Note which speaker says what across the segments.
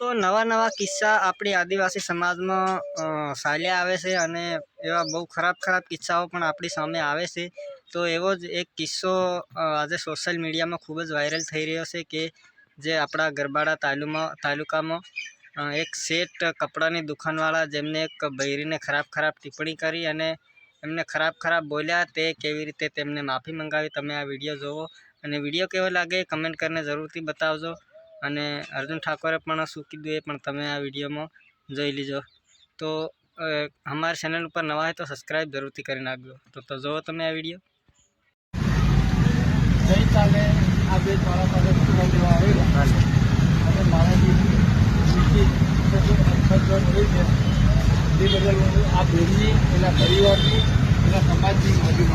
Speaker 1: તો નવા નવા કિસ્સા આપણી આદિવાસી સમાજમાં ચાલ્યા આવે છે અને એવા બહુ ખરાબ ખરાબ કિસ્સાઓ પણ આપણી સામે આવે છે. તો એવો જ એક કિસ્સો આજે સોશિયલ મીડિયામાં ખૂબ જ વાયરલ થઈ રહ્યો છે કે જે આપણા ગરબાડા તાલુમાં, તાલુકામાં એક શેઠ કપડાની દુકાનવાળા જેમને એક બૈરીને ખરાબ ખરાબ ટિપ્પણી કરી અને એમને ખરાબ ખરાબ બોલ્યા તે કેવી રીતે તેમને માફી મંગાવી, તમે આ વીડિયો જોવો. અને વીડિયો કેવો લાગે કમેન્ટ કરીને જરૂરથી બતાવજો. અને અર્જુન ઠાકોરે પણ શું કીધું એ પણ તમે આ વિડીયોમાં જોઈ લીજો. તો અમારી ચેનલ ઉપર નવા હોય તો સબસ્ક્રાઈબ જરૂરથી કરી નાખજો. તો તો જુઓ તમે આ વીડિયો.
Speaker 2: ગઈકાલે આ બે મારા પાસે પૂરા લેવા આવેલા અને મારા જે તે બદલ હું આ બેનની એના પરિવારની એના સમાજની માફી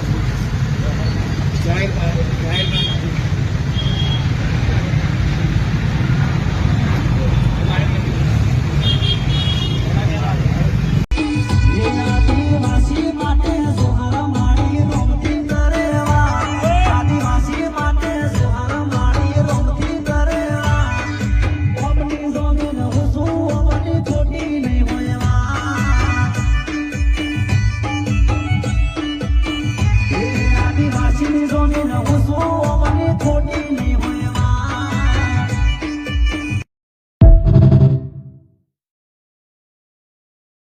Speaker 2: não usou.